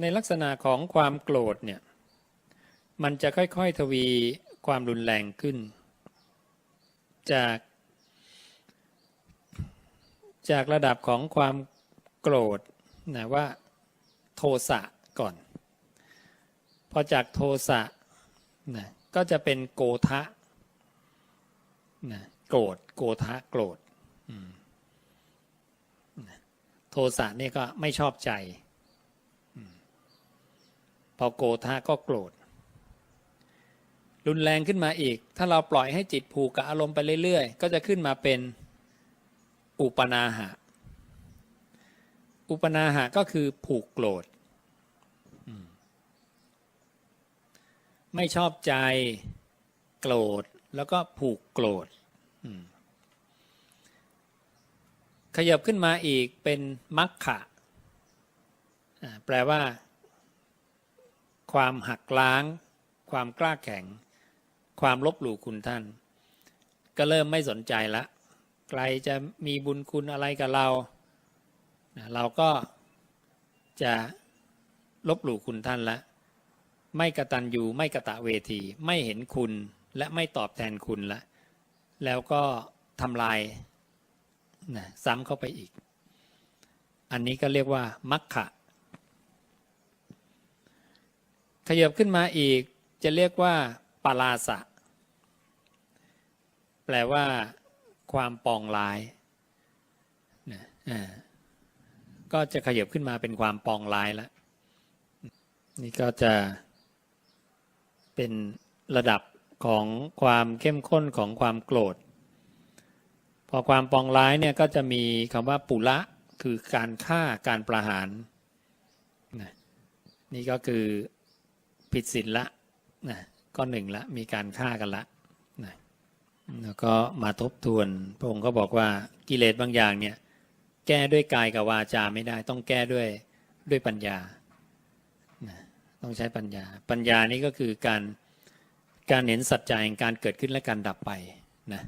ในลักษณะของความโกรธเนี่ย มันจะค่อยๆทวีความรุนแรงขึ้น จาก จากระดับของความโกรธนะว่าโทสะก่อน พอจากโทสะนะก็จะเป็นโกทะนะโกรธโกทะโกรธนะโทสะนี่ก็ไม่ชอบใจ พอโกธาก็โกรธ รุนแรงขึ้นมาอีก ถ้าเราปล่อยให้จิตผูกกับอารมณ์ไปเรื่อยๆ ก็จะขึ้นมาเป็นอุปนาหะ อุปนาหะก็คือผูกโกรธ ไม่ชอบใจโกรธแล้วก็ผูกโกรธ ขยับขึ้นมาอีกเป็นมัคคะแปลว่า ความหักล้าง ความกล้าแข็ง ความลบหลู่คุณท่าน ก็เริ่มไม่สนใจละใครจะมีบุญคุณอะไรกับเรา เราก็จะลบหลู่คุณท่านละไม่กระตันยูไม่กระตะเวที ไม่เห็นคุณและไม่ตอบแทนคุณละแล้วก็ทำลายนะซ้ำเข้าไปอีก อันนี้ก็เรียกว่ามัคคะ ขยับขึ้นมาอีกจะเรียกว่าปลาสะ แปลว่า ความปองร้ายนะก็จะขยับขึ้นมาเป็นความปองร้ายแล้วนี่ก็จะเป็นระดับของความเข้มข้นของความโกรธ พอความปองร้ายเนี่ยก็จะมีคำว่าปุระคือการฆ่าการประหารนะนี่ก็คือ ผิดศีลละนะก็หนึ่งละมีการฆ่ากันละนะแล้วก็มาทบทวนพระองค์ก็บอกว่ากิเลสบางอย่างเนี่ยแก้ด้วยกายกับวาจาไม่ได้ต้องแก้ด้วยด้วยปัญญานะต้องใช้ปัญญา ปัญญานี้ก็คือการการเห็นสัจจะแห่งการเกิดขึ้นและการดับไปนะ